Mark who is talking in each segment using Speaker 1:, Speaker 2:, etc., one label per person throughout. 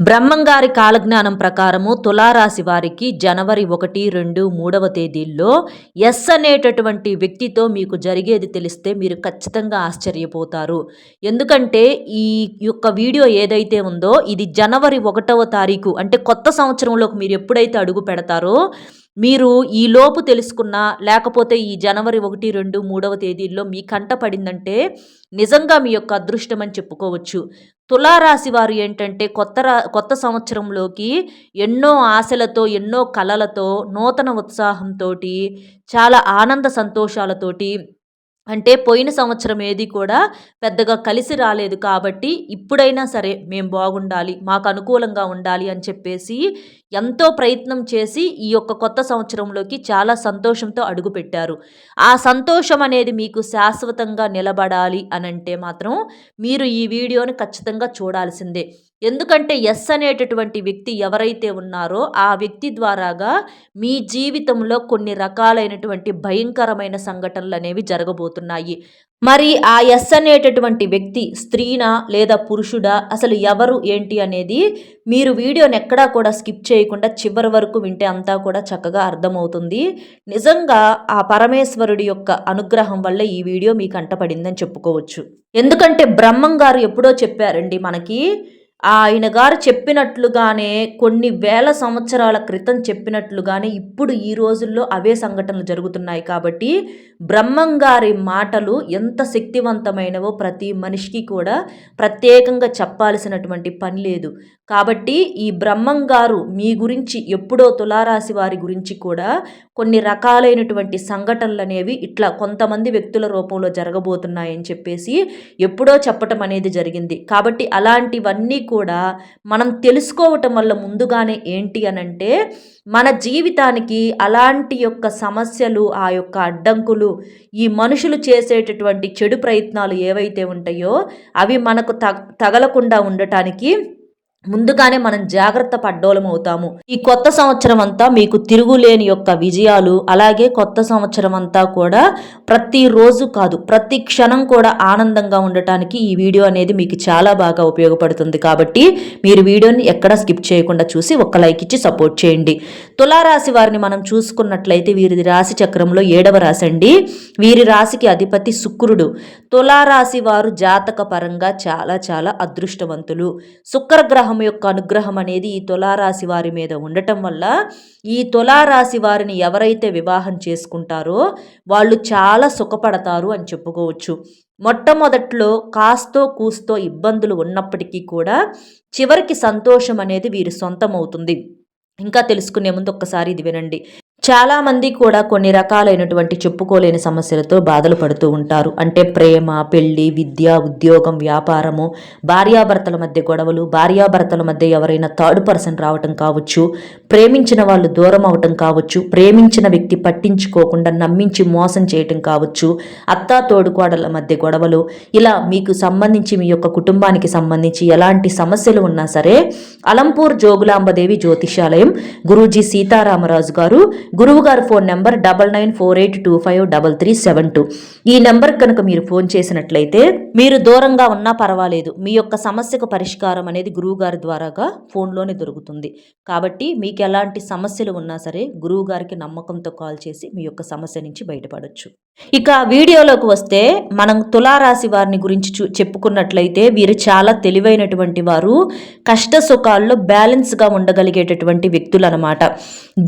Speaker 1: బ్రహ్మంగారి కాలజ్ఞానం ప్రకారము తులారాశి వారికి జనవరి ఒకటి రెండు మూడవ తేదీల్లో ఎస్ అనేటటువంటి వ్యక్తితో మీకు జరిగేది తెలిస్తే మీరు ఖచ్చితంగా ఆశ్చర్యపోతారు. ఎందుకంటే ఈ యొక్క వీడియో ఏదైతే ఉందో ఇది జనవరి ఒకటవ తారీఖు అంటే కొత్త సంవత్సరంలోకి మీరు ఎప్పుడైతే అడుగు పెడతారో మీరు ఈ లోపు తెలుసుకున్నా లేకపోతే ఈ జనవరి ఒకటి రెండు మూడవ తేదీల్లో మీ కంట పడిందంటే నిజంగా మీ యొక్క అదృష్టం అని చెప్పుకోవచ్చు. తులారాశి వారు ఏంటంటే కొత్త రా కొత్త సంవత్సరంలోకి ఎన్నో ఆశలతో ఎన్నో కలలతో నూతన ఉత్సాహంతో చాలా ఆనంద సంతోషాలతోటి అంటే పోయిన సంవత్సరం ఏది కూడా పెద్దగా కలిసి రాలేదు కాబట్టి ఇప్పుడైనా సరే మేము బాగుండాలి మాకు అనుకూలంగా ఉండాలి అని చెప్పేసి ఎంతో ప్రయత్నం చేసి ఈ యొక్క కొత్త సంవత్సరంలోకి చాలా సంతోషంతో అడుగుపెట్టారు. ఆ సంతోషం అనేది మీకు శాశ్వతంగా నిలబడాలి అని అంటే మాత్రం మీరు ఈ వీడియోని ఖచ్చితంగా చూడాల్సిందే. ఎందుకంటే ఎస్ అనేటటువంటి వ్యక్తి ఎవరైతే ఉన్నారో ఆ వ్యక్తి ద్వారాగా మీ జీవితంలో కొన్ని రకాలైనటువంటి భయంకరమైన సంఘటనలు అనేవి జరగబోతున్నాయి. మరి ఆ ఎస్ అనేటటువంటి వ్యక్తి స్త్రీనా లేదా పురుషుడా? అసలు ఎవరు? ఏంటి? అనేది మీరు వీడియోని ఎక్కడా కూడా స్కిప్ చేయకుండా చివరి వరకు వింటే అంతా కూడా చక్కగా అర్థమవుతుంది. నిజంగా ఆ పరమేశ్వరుడి యొక్క అనుగ్రహం వల్ల ఈ వీడియో మీకు అంటపడిందని చెప్పుకోవచ్చు. ఎందుకంటే బ్రహ్మం గారు ఎప్పుడో చెప్పారండి మనకి ఆయన గారు చెప్పినట్లుగానే కొన్ని వేల సంవత్సరాల క్రితం చెప్పినట్లుగానే ఇప్పుడు ఈ రోజుల్లో అవే సంఘటనలు జరుగుతున్నాయి కాబట్టి బ్రహ్మం గారి మాటలు ఎంత శక్తివంతమైనవో ప్రతి మనిషికి కూడా ప్రత్యేకంగా చెప్పాల్సినటువంటి పని లేదు. కాబట్టి ఈ బ్రహ్మం గారు మీ గురించి ఎప్పుడో తులారాశి వారి గురించి కూడా కొన్ని రకాలైనటువంటి సంఘటనలు అనేవి ఇట్లా కొంతమంది వ్యక్తుల రూపంలో జరగబోతున్నాయని చెప్పేసి ఎప్పుడో చెప్పటం అనేది జరిగింది. కాబట్టి అలాంటివన్నీ కూడా మనం తెలుసుకోవటం వల్ల ముందుగానే ఏంటి అనంటే మన జీవితానికి అలాంటి యొక్క సమస్యలు ఆ యొక్క అడ్డంకులు ఈ మనుషులు చేసేటటువంటి చెడు ప్రయత్నాలు ఏవైతే ఉంటాయో అవి మనకు తగలకుండా ఉండటానికి ముందుగానే మనం జాగ్రత్త పడ్డోలం అవుతాము. ఈ కొత్త సంవత్సరం అంతా మీకు తిరుగులేని యొక్క విజయాలు అలాగే కొత్త సంవత్సరం అంతా కూడా ప్రతిరోజు కాదు ప్రతి క్షణం కూడా ఆనందంగా ఉండటానికి ఈ వీడియో అనేది మీకు చాలా బాగా ఉపయోగపడుతుంది. కాబట్టి మీరు వీడియోని ఎక్కడ స్కిప్ చేయకుండా చూసి ఒక్క లైక్ ఇచ్చి సపోర్ట్ చేయండి. తులారాశి వారిని మనం చూసుకున్నట్లయితే వీరిది రాశి చక్రంలో ఏడవ రాశి అండి. వీరి రాశికి అధిపతి శుక్రుడు. తులారాశి వారు జాతక పరంగా చాలా చాలా అదృష్టవంతులు. శుక్రగ్రహం గ్రహం యొక్క అనుగ్రహం అనేది ఈ తులారాశి వారి మీద ఉండటం వల్ల ఈ తులారాశి వారిని ఎవరైతే వివాహం చేసుకుంటారో వాళ్ళు చాలా సుఖపడతారు అని చెప్పుకోవచ్చు. మొట్టమొదట్లో కాస్తో కూస్తో ఇబ్బందులు ఉన్నప్పటికీ కూడా చివరికి సంతోషం అనేది వీరి సొంతమవుతుంది. ఇంకా తెలుసుకునే ముందు ఒక్కసారి ఇది వినండి. చాలామంది కూడా కొన్ని రకాలైనటువంటి చెప్పుకోలేని సమస్యలతో బాధలు పడుతూ ఉంటారు. అంటే ప్రేమ పెళ్ళి విద్య ఉద్యోగం వ్యాపారము భార్యాభర్తల మధ్య గొడవలు భార్యాభర్తల మధ్య ఎవరైనా థర్డ్ పర్సన్ రావటం కావచ్చు ప్రేమించిన వాళ్ళు దూరం అవటం కావచ్చు ప్రేమించిన వ్యక్తి పట్టించుకోకుండా నమ్మించి మోసం చేయటం కావచ్చు అత్తా తోడుకోడల మధ్య గొడవలు ఇలా మీకు సంబంధించి మీ యొక్క కుటుంబానికి సంబంధించి ఎలాంటి సమస్యలు ఉన్నా సరే అలంపూర్ జోగులాంబదేవి జ్యోతిషాలయం గురూజీ సీతారామరాజు గారు గురువుగారు phone number double nine four eight two five double three seven two. ఈ నెంబర్ కనుక మీరు ఫోన్ చేసినట్లయితే మీరు దూరంగా ఉన్నా పర్వాలేదు. మీ యొక్క సమస్యకు పరిష్కారం అనేది గురువు గారి ద్వారాగా ఫోన్లోనే దొరుకుతుంది. కాబట్టి మీకు ఎలాంటి సమస్యలు ఉన్నా సరే గురువు గారికి నమ్మకంతో కాల్ చేసి మీ యొక్క సమస్య నుంచి బయటపడవచ్చు ఇక వీడియోలోకి వస్తే మనం తులారాశి వారిని గురించి చూ చెప్పుకున్నట్లయితే వీరు చాలా తెలివైనటువంటి వారు కష్ట సుఖాల్లో బ్యాలెన్స్గా ఉండగలిగేటటువంటి వ్యక్తులు అనమాట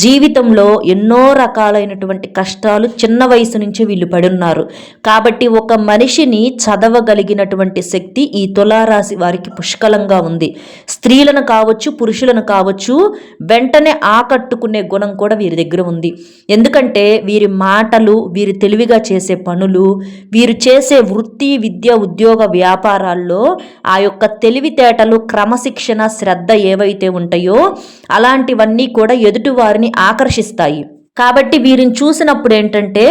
Speaker 1: జీవితంలో ఎన్నో రకాలైనటువంటి కష్టాలు చిన్న వయసు నుంచి వీళ్ళు పడున్నారు. కాబట్టి ఒక మనిషిని చదవగలిగినటువంటి శక్తి ఈ తులారాశి వారికి పుష్కలంగా ఉంది. స్త్రీలను కావచ్చు పురుషులను కావచ్చు వెంటనే ఆకట్టుకునే గుణం కూడా వీరి దగ్గర ఉంది. ఎందుకంటే వీరి మాటలు వీరి తెలివిగా చేసే పనులు వీరు చేసే వృత్తి విద్య ఉద్యోగ వ్యాపారాల్లో ఆ యొక్క తెలివితేటలు క్రమశిక్షణ శ్రద్ధ ఏవైతే ఉంటాయో అలాంటివన్నీ కూడా ఎదుటివారిని ఆకర్షిస్తాయి. కాబట్టి వీరిని చూసినప్పుడు ఏంటంటే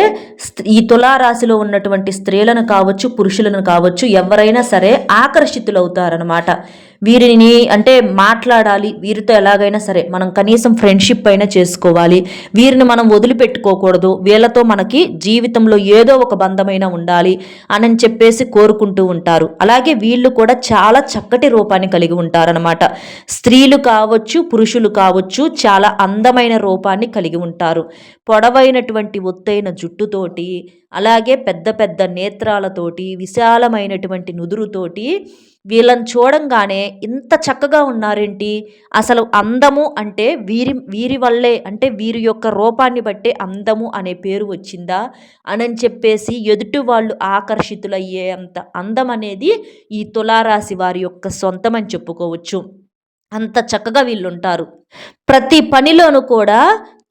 Speaker 1: ఈ తులారాశిలో ఉన్నటువంటి స్త్రీలను కావచ్చు పురుషులను కావచ్చు ఎవరైనా సరే ఆకర్షితులవుతారనమాట వీరిని అంటే మాట్లాడాలి వీరితో ఎలాగైనా సరే మనం కనీసం ఫ్రెండ్షిప్ అయినా చేసుకోవాలి. వీరిని మనం వదిలిపెట్టుకోకూడదు. వీళ్ళతో మనకి జీవితంలో ఏదో ఒక బంధమైన ఉండాలి అని చెప్పేసి కోరుకుంటూ ఉంటారు. అలాగే వీళ్ళు కూడా చాలా చక్కటి రూపాన్ని కలిగి ఉంటారనమాట స్త్రీలు కావచ్చు పురుషులు కావచ్చు చాలా అందమైన రూపాన్ని కలిగి ఉంటారు. పొడవైనటువంటి ఒత్తైన జుట్టుతోటి అలాగే పెద్ద పెద్ద నేత్రాలతోటి విశాలమైనటువంటి నుదురుతోటి వీళ్ళని చూడంగానే ఇంత చక్కగా ఉన్నారేంటి? అసలు అందము అంటే వీరి వీరి వల్లే అంటే వీరి యొక్క రూపాన్ని బట్టే అందము అనే పేరు వచ్చిందా? అని చెప్పేసి ఎదుటి వాళ్ళు ఆకర్షితులయ్యే అంత అందం అనేది ఈ తులారాశి వారి యొక్క సొంతం అని చెప్పుకోవచ్చు. అంత చక్కగా వీళ్ళుంటారు. ప్రతి పనిలోనూ కూడా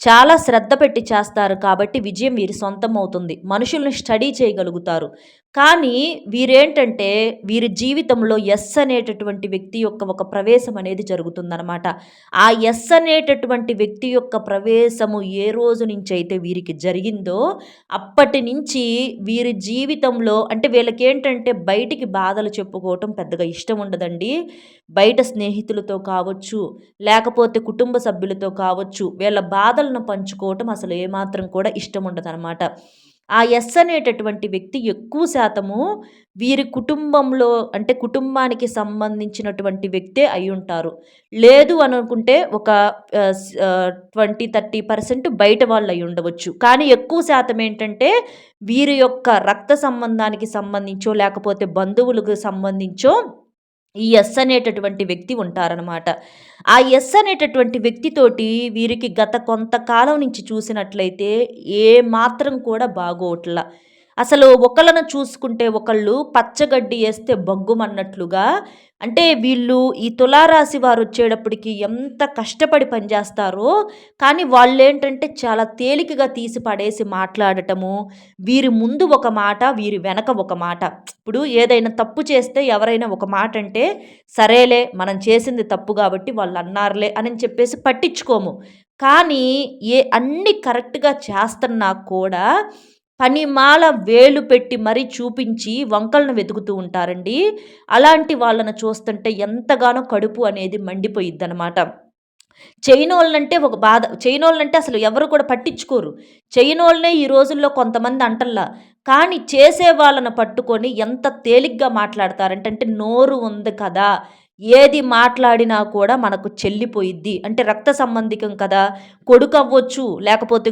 Speaker 1: చాలా శ్రద్ధ పెట్టి చేస్తారు కాబట్టి విజయం వీరి సొంతం అవుతుంది. మనుషుల్ని స్టడీ చేయగలుగుతారు. కానీ వీరేంటంటే వీరి జీవితంలో ఎస్ అనేటటువంటి వ్యక్తి యొక్క ఒక ప్రవేశం అనేది జరుగుతుందనమాట ఆ ఎస్ అనేటటువంటి వ్యక్తి యొక్క ప్రవేశము ఏ రోజు నుంచి అయితే వీరికి జరిగిందో అప్పటి నుంచి వీరి జీవితంలో అంటే వీళ్ళకి ఏంటంటే బయటికి బాధలు చెప్పుకోవటం పెద్దగా ఇష్టం ఉండదండి. బయట స్నేహితులతో కావచ్చు లేకపోతే కుటుంబ సభ్యులతో కావచ్చు వీళ్ళ బాధలను పంచుకోవటం అసలు ఏమాత్రం కూడా ఇష్టం ఉండదన్నమాట. ఆ ఎస్ అనేటటువంటి వ్యక్తి ఎక్కువ శాతము వీరి కుటుంబంలో అంటే కుటుంబానికి సంబంధించినటువంటి వ్యక్తే అయి ఉంటారు. లేదు అనుకుంటే ఒక ట్వంటీ థర్టీ పర్సెంట్ బయట వాళ్ళు అయి ఉండవచ్చు. కానీ ఎక్కువ శాతం ఏంటంటే వీరి యొక్క రక్త సంబంధానికి సంబంధించో లేకపోతే బంధువులకు సంబంధించో ఈ ఎస్ అనేటటువంటి వ్యక్తి ఉంటారనమాట ఆ ఎస్ అనేటటువంటి వ్యక్తితోటి వీరికి గత కొంతకాలం నుంచి చూసినట్లయితే ఏ మాత్రం కూడా బాగోట్ల. అసలు ఒకళ్ళను చూసుకుంటే ఒకళ్ళు పచ్చగడ్డి వేస్తే బగ్గుమన్నట్లుగా అంటే వీళ్ళు ఈ తులారాశి వారు వచ్చేటప్పటికి ఎంత కష్టపడి పనిచేస్తారో కానీ వాళ్ళు ఏంటంటే చాలా తేలికగా తీసి పడేసి మాట్లాడటము వీరి ముందు ఒక మాట వీరి వెనక ఒక మాట. ఇప్పుడు ఏదైనా తప్పు చేస్తే ఎవరైనా ఒక మాట అంటే సరేలే మనం చేసింది తప్పు కాబట్టి వాళ్ళు అన్నారులే అని చెప్పేసి పట్టించుకోము. కానీ ఏ అన్ని కరెక్ట్గా చేస్తున్నా కూడా పనిమాల వేలు పెట్టి మరీ చూపించి వంకలను వెతుకుతూ ఉంటారండి. అలాంటి వాళ్ళను చూస్తుంటే ఎంతగానో కడుపు అనేది మండిపోయిద్ది అనమాట చైనోళ్ళంటే ఒక బాధ. చైనోళ్ళంటే అసలు ఎవరు కూడా పట్టించుకోరు. చైనోళ్ళనే ఈ రోజుల్లో కొంతమంది అంటల్లా. కానీ చేసే వాళ్ళను పట్టుకొని ఎంత తేలిగ్గా మాట్లాడతారంటే అంటే నోరు ఉంది కదా. ఏది మాట్లాడినా కూడా మనకు చెల్లిపోయిద్ది. అంటే రక్త సంబంధికం కదా కొడుకు అవ్వచ్చు లేకపోతే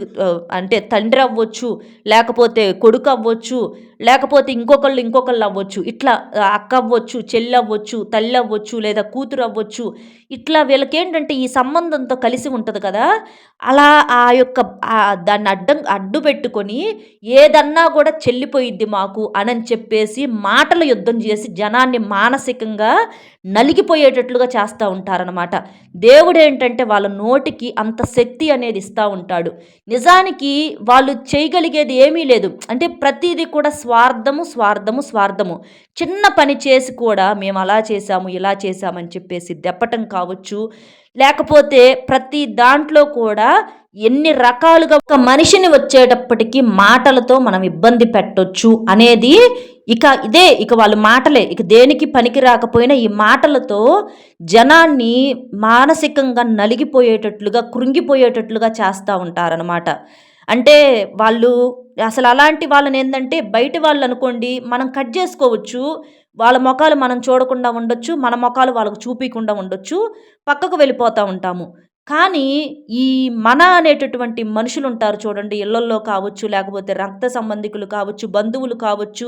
Speaker 1: అంటే తండ్రి అవ్వచ్చు లేకపోతే కొడుకు అవ్వచ్చు లేకపోతే ఇంకొకళ్ళు ఇంకొకళ్ళు అవ్వచ్చు ఇట్లా అక్క అవ్వచ్చు చెల్లి అవ్వచ్చు తల్లి అవ్వచ్చు లేదా కూతురు అవ్వచ్చు ఇట్లా వీళ్ళకేంటంటే ఈ సంబంధంతో కలిసి ఉంటుంది కదా అలా ఆ యొక్క దాన్ని అడ్డం అడ్డు పెట్టుకొని ఏదన్నా కూడా చెల్లిపోయిద్ది మాకు అని చెప్పేసి మాటల యుద్ధం చేసి జనాన్ని మానసికంగా నలిగిపోయేటట్లుగా చేస్తూ ఉంటారనమాట దేవుడు ఏంటంటే వాళ్ళ నోటికి అంత శక్తి అనేది ఇస్తూ ఉంటాడు. నిజానికి వాళ్ళు చేయగలిగేది ఏమీ లేదు. అంటే ప్రతిదీ కూడా స్వార్థము స్వార్థము స్వార్థము. చిన్న పని చేసి కూడా మేము అలా చేసాము ఇలా చేసామని చెప్పేసి దెప్పటం కావచ్చు. లేకపోతే ప్రతి దాంట్లో కూడా ఎన్ని రకాలుగా ఒక మనిషిని వచ్చేటప్పటికి మాటలతో మనం ఇబ్బంది పెట్టొచ్చు అనేది ఇక ఇదే ఇక వాళ్ళు మాటలే. ఇక దేనికి పనికి రాకపోయినా ఈ మాటలతో జనాన్ని మానసికంగా నలిగిపోయేటట్లుగా కృంగిపోయేటట్లుగా చేస్తూ ఉంటారనమాట అంటే వాళ్ళు అసలు అలాంటి వాళ్ళని ఏంటంటే బయట వాళ్ళు అనుకోండి మనం కట్ చేసుకోవచ్చు వాళ్ళ ముఖాలు మనం చూడకుండా ఉండొచ్చు మన ముఖాలు వాళ్ళకు చూపించకుండా ఉండొచ్చు పక్కకు వెళ్ళిపోతూ ఉంటాము. కానీ ఈ మన అనేటటువంటి మనుషులు ఉంటారు చూడండి ఇళ్ళల్లో కావచ్చు లేకపోతే రక్త సంబంధికులు కావచ్చు బంధువులు కావచ్చు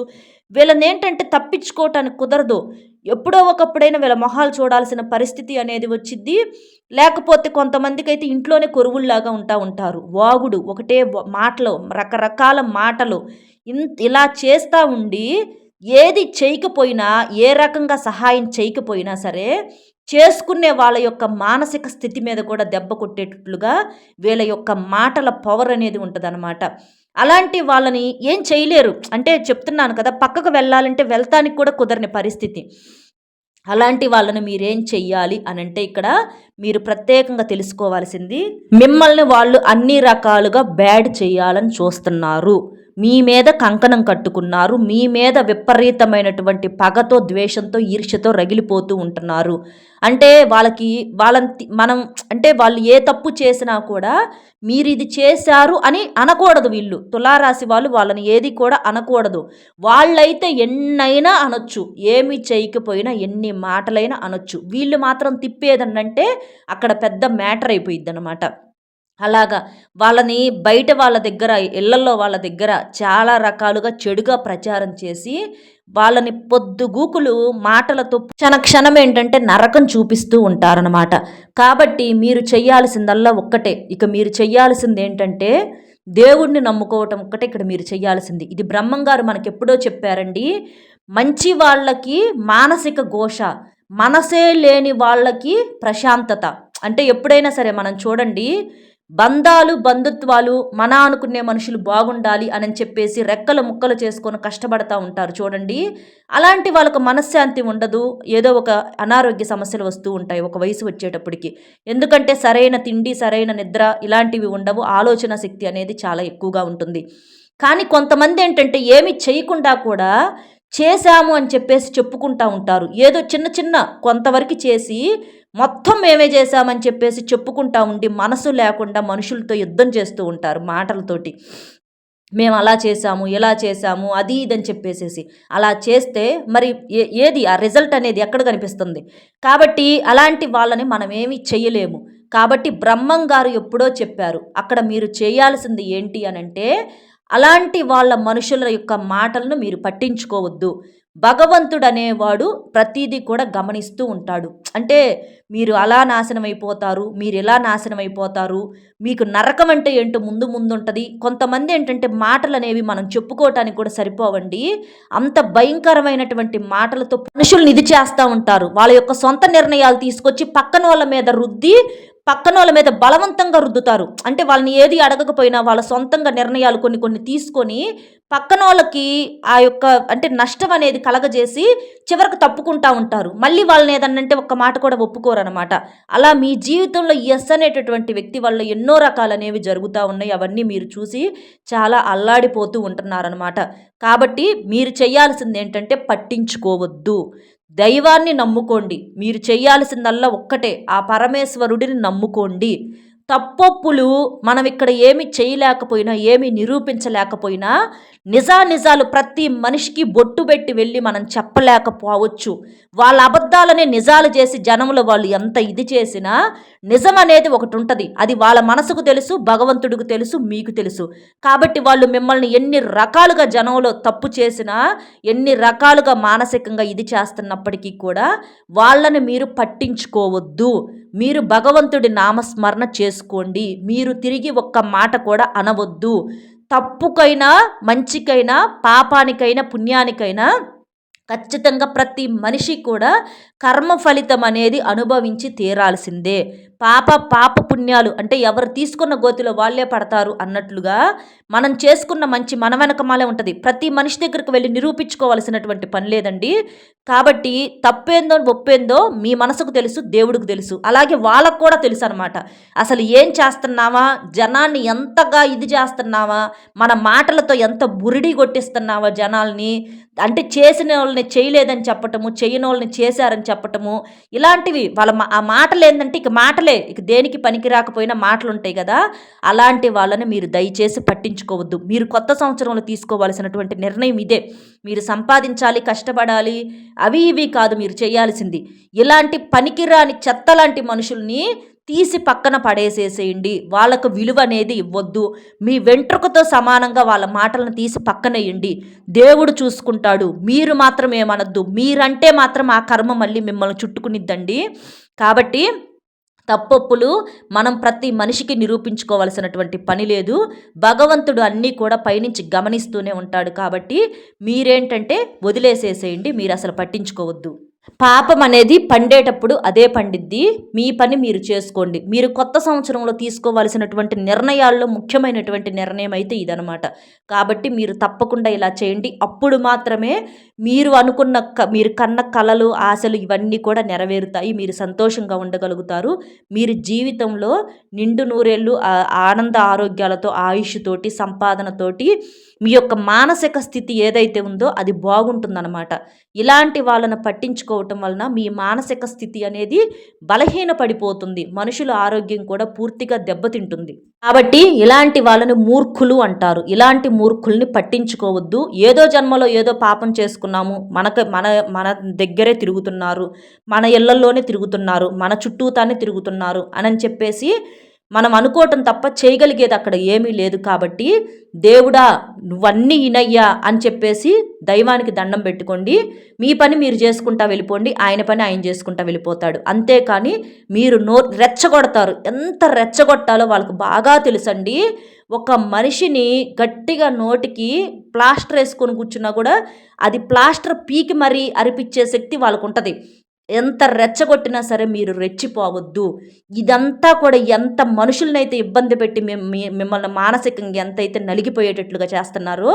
Speaker 1: వీళ్ళని ఏంటంటే తప్పించుకోవటానికి కుదరదు. ఎప్పుడో ఒకప్పుడైనా వీళ్ళ మొహాలు చూడాల్సిన పరిస్థితి అనేది వచ్చింది లేకపోతే కొంతమందికి అయితే ఇంట్లోనే కొరువుల్లాగా ఉంటా ఉంటారు. వాగుడు ఒకటే మాటలు రకరకాల మాటలు ఇన్ ఇలా చేస్తూ ఉండి ఏది చేయకపోయినా ఏ రకంగా సహాయం చేయకపోయినా సరే చేసుకునే వాళ్ళ యొక్క మానసిక స్థితి మీద కూడా దెబ్బ కొట్టేటట్లుగా వీళ్ళ యొక్క మాటల పవర్ అనేది ఉంటుందన్నమాట. అలాంటి వాళ్ళని ఏం చేయలేరు. అంటే చెప్తున్నాను కదా పక్కకు వెళ్ళాలంటే వెళ్తానికి కూడా కుదరని పరిస్థితి. అలాంటి వాళ్ళని మీరేం చెయ్యాలి అని అంటే ఇక్కడ మీరు ప్రత్యేకంగా తెలుసుకోవాల్సింది మిమ్మల్ని వాళ్ళు అన్ని రకాలుగా బ్యాడ్ చేయాలని చూస్తున్నారు. మీ మీద కంకణం కట్టుకున్నారు. మీ మీద విపరీతమైనటువంటి పగతో ద్వేషంతో ఈర్ష్యతో రగిలిపోతూ ఉంటున్నారు. అంటే వాళ్ళకి వాళ్ళని మనం అంటే వాళ్ళు ఏ తప్పు చేసినా కూడా మీరు ఇది చేశారు అని అనకూడదు వీళ్ళు. తులారాశి వాళ్ళు వాళ్ళని ఏది కూడా అనకూడదు. వాళ్ళైతే ఎన్నైనా అనొచ్చు. ఏమి చేయకపోయినా ఎన్ని మాటలైనా అనొచ్చు. వీళ్ళు మాత్రం తిప్పేదనంటే అక్కడ పెద్ద మ్యాటర్ అయిపోయిద్ది అనమాట అలాగా వాళ్ళని బయట వాళ్ళ దగ్గర ఇళ్ళలో వాళ్ళ దగ్గర చాలా రకాలుగా చెడుగా ప్రచారం చేసి వాళ్ళని పొద్దుగూకులు మాటలతో క్షణ క్షణం ఏంటంటే నరకం చూపిస్తూ ఉంటారనమాట కాబట్టి మీరు చెయ్యాల్సిందల్లా ఒక్కటే. ఇక మీరు చెయ్యాల్సింది ఏంటంటే దేవుణ్ణి నమ్ముకోవటం ఒక్కటే ఇక్కడ మీరు చెయ్యాల్సింది ఇది బ్రహ్మంగారు మనకి ఎప్పుడో చెప్పారండి మంచి వాళ్ళకి మానసిక ఘోష మనసే లేని వాళ్ళకి ప్రశాంతత. అంటే ఎప్పుడైనా సరే మనం చూడండి బంధాలు బంధుత్వాలు మన అనుకునే మనుషులు బాగుండాలి అని చెప్పేసి రెక్కలు ముక్కలు చేసుకొని కష్టపడతా ఉంటారు చూడండి. అలాంటి వాళ్ళకు మనశ్శాంతి ఉండదు. ఏదో ఒక అనారోగ్య సమస్యలు వస్తూ ఉంటాయి ఒక వయసు వచ్చేటప్పటికి. ఎందుకంటే సరైన తిండి సరైన నిద్ర ఇలాంటివి ఉండవు. ఆలోచన శక్తి అనేది చాలా ఎక్కువగా ఉంటుంది. కానీ కొంతమంది ఏంటంటే ఏమి చేయకుండా కూడా చేశాము అని చెప్పేసి చెప్పుకుంటా ఉంటారు. ఏదో చిన్న చిన్న కొంతవరకు చేసి మొత్తం మేమే చేశామని చెప్పేసి చెప్పుకుంటా ఉండి మనసు లేకుండా మనుషులతో యుద్ధం చేస్తూ ఉంటారు మాటలతోటి. మేము అలా చేసాము ఇలా చేసాము అది ఇదని చెప్పేసేసి. అలా చేస్తే మరి ఏ ఏది? ఆ రిజల్ట్ అనేది ఎక్కడ కనిపిస్తుంది? కాబట్టి అలాంటి వాళ్ళని మనం ఏమీ చెయ్యలేము కాబట్టి బ్రహ్మం గారు ఎప్పుడో చెప్పారు అక్కడ మీరు చేయాల్సింది ఏంటి అని అంటే అలాంటి వాళ్ళ మనుషుల యొక్క మాటలను మీరు పట్టించుకోవద్దు. భగవంతుడు అనేవాడు ప్రతిదీ కూడా గమనిస్తూ ఉంటాడు. అంటే మీరు అలా నాశనం అయిపోతారు మీరు ఎలా నాశనం అయిపోతారు మీకు నరకం అంటే ఏంటో ముందు ముందు ఉంటుంది కొంతమంది ఏంటంటే మాటలు అనేవి మనం చెప్పుకోవటానికి కూడా సరిపోవండి. అంత భయంకరమైనటువంటి మాటలతో మనుషుల్ని ఇది చేస్తూ ఉంటారు. వాళ్ళ యొక్క సొంత నిర్ణయాలు తీసుకొచ్చి పక్కన వాళ్ళ మీద రుద్ది పక్కన వాళ్ళ మీద బలవంతంగా రుద్దుతారు. అంటే వాళ్ళని ఏది అడగకపోయినా వాళ్ళ సొంతంగా నిర్ణయాలు కొన్ని కొన్ని తీసుకొని పక్కన వాళ్ళకి ఆ యొక్క అంటే నష్టం అనేది కలగజేసి చివరికి తప్పుకుంటా ఉంటారు. మళ్ళీ వాళ్ళని ఏదన్నంటే ఒక్క మాట కూడా ఒప్పుకోరు అనమాట అలా మీ జీవితంలో ఎస్ అనేటటువంటి వ్యక్తి వల్ల ఎన్నో రకాలనేవి జరుగుతూ ఉన్నాయి. అవన్నీ మీరు చూసి చాలా అల్లాడిపోతూ ఉంటున్నారనమాట కాబట్టి మీరు చేయాల్సింది ఏంటంటే పట్టించుకోవద్దు. దైవాన్ని నమ్ముకోండి. మీరు చేయాల్సిందల్లా ఒక్కటే. ఆ పరమేశ్వరుడిని నమ్ముకోండి. తప్పొప్పులు మనం ఇక్కడ ఏమి చేయలేకపోయినా ఏమి నిరూపించలేకపోయినా నిజానిజాలు ప్రతి మనిషికి బొట్టు పెట్టి వెళ్ళి మనం చెప్పలేకపోవచ్చు. వాళ్ళ అబద్ధాలనే నిజాలు చేసి జనములు వాళ్ళు ఎంత ఇది చేసినా నిజం అనేది ఒకటి ఉంటుంది. అది వాళ్ళ మనసుకు తెలుసు భగవంతుడికి తెలుసు మీకు తెలుసు. కాబట్టి వాళ్ళు మిమ్మల్ని ఎన్ని రకాలుగా జనంలో తప్పు చేసినా ఎన్ని రకాలుగా మానసికంగా ఇది చేస్తున్నప్పటికీ కూడా వాళ్ళని మీరు పట్టించుకోవద్దు. మీరు భగవంతుడి నామస్మరణ చేసుకోండి. మీరు తిరిగి ఒక్క మాట కూడా అనవద్దు. తప్పుకైనా మంచికైనా పాపానికైనా పుణ్యానికైనా ఖచ్చితంగా ప్రతి మనిషి కూడా కర్మ ఫలితం అనేది అనుభవించి తీరాల్సిందే. పాప పాప పుణ్యాలు అంటే ఎవరు తీసుకున్న గోతిలో వాళ్ళే పడతారు అన్నట్లుగా మనం చేసుకున్న మంచి మన వెనకమాలే ఉంటుంది. ప్రతి మనిషి దగ్గరకు వెళ్ళి నిరూపించుకోవాల్సినటువంటి పని లేదండి. కాబట్టి తప్పేందో ఒప్పేందో మీ మనసుకు తెలుసు దేవుడికి తెలుసు. అలాగే వాళ్ళకు కూడా తెలుసు అనమాట అసలు ఏం చేస్తున్నావా? జనాన్ని ఎంతగా ఇది చేస్తున్నావా? మన మాటలతో ఎంత బురిడి కొట్టిస్తున్నావా జనాల్ని? అంటే చేసిన వాళ్ళని చేయలేదని చెప్పటము చేయని వాళ్ళని చేశారని చెప్పటము ఇలాంటివి వాళ్ళ ఆ మాటలు ఏంటంటే ఇక మాటలే ఇక దేనికి పనికి రాకపోయినా మాటలు ఉంటాయి కదా అలాంటి వాళ్ళని మీరు దయచేసి పట్టించుకోవద్దు. మీరు కొత్త సంవత్సరంలో తీసుకోవాల్సినటువంటి నిర్ణయం ఇదే. మీరు సంపాదించాలి కష్టపడాలి అవి ఇవి కాదు మీరు చేయాల్సింది. ఇలాంటి పనికిరాని చెత్త లాంటి మనుషుల్ని తీసి పక్కన పడేసేసేయండి. వాళ్ళకు విలువ అనేది ఇవ్వద్దు. మీ వెంట్రుకతో సమానంగా వాళ్ళ మాటలను తీసి పక్కనేయండి దేవుడు చూసుకుంటాడు. మీరు మాత్రం ఏమనద్దు. మీరంటే మాత్రం ఆ కర్మ మళ్ళీ మిమ్మల్ని చుట్టుకునిద్దండి. కాబట్టి తప్పొప్పులు మనం ప్రతి మనిషికి నిరూపించుకోవాల్సినటువంటి పని లేదు. భగవంతుడు అన్నీ కూడా పైనుంచి గమనిస్తూనే ఉంటాడు. కాబట్టి మీరేంటంటే వదిలేసేసేయండి. మీరు అసలు పట్టించుకోవద్దు. పాపం అనేది పండేటప్పుడు అదే పండిద్ది. మీ పని మీరు చేసుకోండి. మీరు కొత్త సంవత్సరంలో తీసుకోవాల్సినటువంటి నిర్ణయాల్లో ముఖ్యమైనటువంటి నిర్ణయం అయితే ఇదనమాట. కాబట్టి మీరు తప్పకుండా ఇలా చేయండి. అప్పుడు మాత్రమే మీరు అనుకున్న క మీరు కన్న కలలు ఆశలు ఇవన్నీ కూడా నెరవేరుతాయి. మీరు సంతోషంగా ఉండగలుగుతారు. మీరు జీవితంలో నిండు నూరేళ్ళు ఆనంద ఆరోగ్యాలతో ఆయుష్తోటి సంపాదనతోటి మీ యొక్క మానసిక స్థితి ఏదైతే ఉందో అది బాగుంటుందన్నమాట. ఇలాంటి వాళ్ళను పట్టించుకోవటం వలన మీ మానసిక స్థితి అనేది బలహీన పడిపోతుంది మనుషుల ఆరోగ్యం కూడా పూర్తిగా దెబ్బతింటుంది. కాబట్టి ఇలాంటి వాళ్ళని మూర్ఖులు అంటారు. ఇలాంటి మూర్ఖుల్ని పట్టించుకోవద్దు. ఏదో జన్మలో ఏదో పాపం చేసుకున్నాము. మనకు మన మన దగ్గరే తిరుగుతున్నారు. మన ఇళ్ళలోనే తిరుగుతున్నారు. మన చుట్టూతానే తిరుగుతున్నారు. అని చెప్పేసి మనం అనుకోవటం తప్ప చేయగలిగేది అక్కడ ఏమీ లేదు కాబట్టి దేవుడా నువ్వన్నీ ఇనయ్యా అని చెప్పేసి దైవానికి దండం పెట్టుకోండి. మీ పని మీరు చేసుకుంటా వెళ్ళిపోండి. ఆయన పని ఆయన చేసుకుంటా వెళ్ళిపోతాడు. అంతేకాని మీరు నో రెచ్చగొడతారు. ఎంత రెచ్చగొట్టాలో వాళ్ళకు బాగా తెలుసండి. ఒక మనిషిని గట్టిగా నోటికి ప్లాస్టర్ వేసుకొని కూర్చున్నా కూడా అది ప్లాస్టర్ పీకి మరీ అరిపించే శక్తి వాళ్ళకు ఉంటుంది ఎంత రెచ్చగొట్టినా సరే మీరు రెచ్చిపోవద్దు. ఇదంతా కూడా ఎంత మనుషులనైతే ఇబ్బంది పెట్టి మిమ్మల్ని మానసికంగా ఎంతైతే నలిగిపోయేటట్లుగా చేస్తున్నారో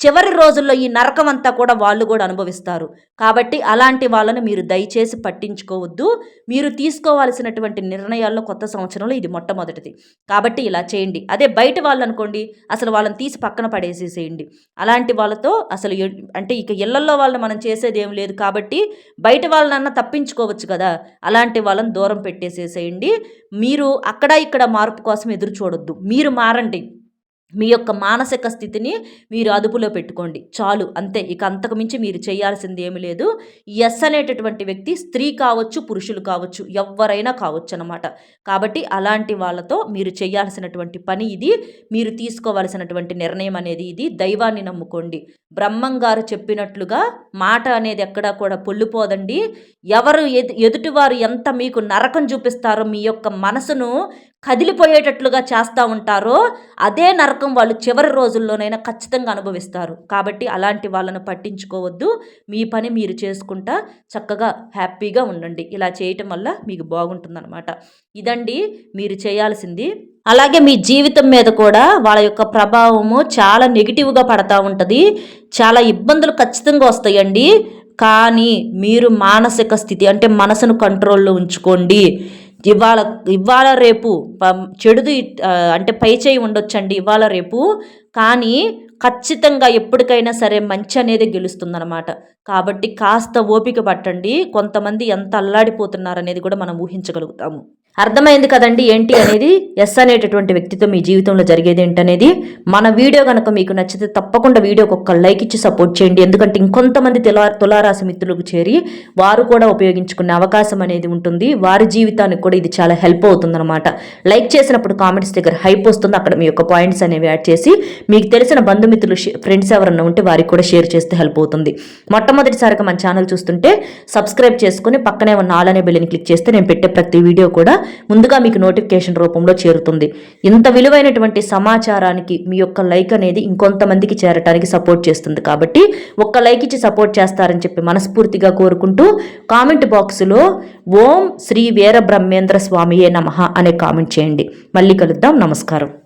Speaker 1: చివరి రోజుల్లో ఈ నరకం అంతా కూడా వాళ్ళు కూడా అనుభవిస్తారు. కాబట్టి అలాంటి వాళ్ళని మీరు దయచేసి పట్టించుకోవద్దు. మీరు తీసుకోవాల్సినటువంటి నిర్ణయాల్లో కొత్త సంవత్సరంలో ఇది మొట్టమొదటిది. కాబట్టి ఇలా చేయండి. అదే బయట వాళ్ళు అనుకోండి అసలు వాళ్ళని తీసి పక్కన పడేసేసేయండి. అలాంటి వాళ్ళతో అసలు అంటే ఇక ఇళ్ళలో వాళ్ళని మనం చేసేది ఏం లేదు కాబట్టి బయట వాళ్ళనన్నా తప్ప తప్పించుకోవచ్చు కదా? అలాంటి వాళ్ళని దూరం పెట్టేసేసేయండి. మీరు అక్కడ ఇక్కడ మార్పు కోసం ఎదురు చూడొద్దు. మీరు మారండి. మీ యొక్క మానసిక స్థితిని మీరు అదుపులో పెట్టుకోండి. చాలు. అంతే. ఇక అంతకు మించి మీరు చేయాల్సింది ఏమి లేదు. ఎస్ అనేటటువంటి వ్యక్తి స్త్రీ కావచ్చు పురుషులు కావచ్చు ఎవరైనా కావచ్చు అనమాట కాబట్టి అలాంటి వాళ్ళతో మీరు చేయాల్సినటువంటి పని ఇది. మీరు తీసుకోవాల్సినటువంటి నిర్ణయం అనేది ఇది. దైవాన్ని నమ్ముకోండి. బ్రహ్మం గారు చెప్పినట్లుగా మాట అనేది ఎక్కడా కూడా పొల్లిపోదండి. ఎవరు ఎదుటివారు ఎంత మీకు నరకం చూపిస్తారో మీ యొక్క మనసును కదిలిపోయేటట్లుగా చేస్తూ ఉంటారో అదే నరకం వాళ్ళు చివరి రోజుల్లోనైనా ఖచ్చితంగా అనుభవిస్తారు. కాబట్టి అలాంటి వాళ్ళను పట్టించుకోవద్దు. మీ పని మీరు చేసుకుంటా చక్కగా హ్యాపీగా ఉండండి. ఇలా చేయటం వల్ల మీకు బాగుంటుందన్నమాట. ఇదండి మీరు చేయాల్సింది. అలాగే మీ జీవితం మీద కూడా వాళ్ళ యొక్క ప్రభావము చాలా నెగిటివ్గా పడతా ఉంటుంది. చాలా ఇబ్బందులు ఖచ్చితంగా వస్తాయండి. కానీ మీరు మానసిక స్థితి అంటే మనసును కంట్రోల్లో ఉంచుకోండి. ఇవాళ ఇవాళ రేపు చెడుది అంటే పై చేయి ఉండొచ్చండి ఇవాళ రేపు. కానీ ఖచ్చితంగా ఎప్పటికైనా సరే మంచి అనేది గెలుస్తుందన్నమాట. కాబట్టి కాస్త ఓపిక పట్టండి. కొంతమంది ఎంత అల్లాడిపోతున్నారనేది కూడా మనం ఊహించగలుగుతాము. అర్థమైంది కదండి ఏంటి అనేది? ఎస్ అనేటటువంటి వ్యక్తితో మీ జీవితంలో జరిగేది ఏంటనేది? మన వీడియో కనుక మీకు నచ్చితే తప్పకుండా వీడియోకి ఒక్క లైక్ ఇచ్చి సపోర్ట్ చేయండి. ఎందుకంటే ఇంకొంతమంది తులా తులారాశి మిత్రులకు చేరి వారు కూడా ఉపయోగించుకునే అవకాశం అనేది ఉంటుంది. వారి జీవితానికి కూడా ఇది చాలా హెల్ప్ అవుతుందన్నమాట. లైక్ చేసినప్పుడు కామెంట్స్ దగ్గర హైప్ వస్తుంది. అక్కడ మీ యొక్క పాయింట్స్ అనేవి యాడ్ చేసి మీకు తెలిసిన బంధుమిత్రులు ఫ్రెండ్స్ ఎవరన్నా ఉంటే వారికి కూడా షేర్ చేస్తే హెల్ప్ అవుతుంది. మొట్టమొదటిసారిగా మన ఛానల్ చూస్తుంటే సబ్స్క్రైబ్ చేసుకుని పక్కనే ఉన్న ఆల్ అనే బిల్లుని క్లిక్ చేస్తే నేను పెట్టే ప్రతి వీడియో కూడా ముందుగా మీకు నోటిఫికేషన్ రూపంలో చేరుతుంది. ఇంత విలువైనటువంటి సమాచారానికి మీ యొక్క లైక్ అనేది ఇంకొంతమందికి చేరటానికి సపోర్ట్ చేస్తుంది. కాబట్టి ఒక్క లైక్ ఇచ్చి సపోర్ట్ చేస్తారని చెప్పి మనస్ఫూర్తిగా కోరుకుంటూ కామెంట్ బాక్స్లో ఓం శ్రీ వీర బ్రహ్మేంద్ర స్వామియే నమ అనే కామెంట్ చేయండి. మళ్ళీ కలుద్దాం. నమస్కారం.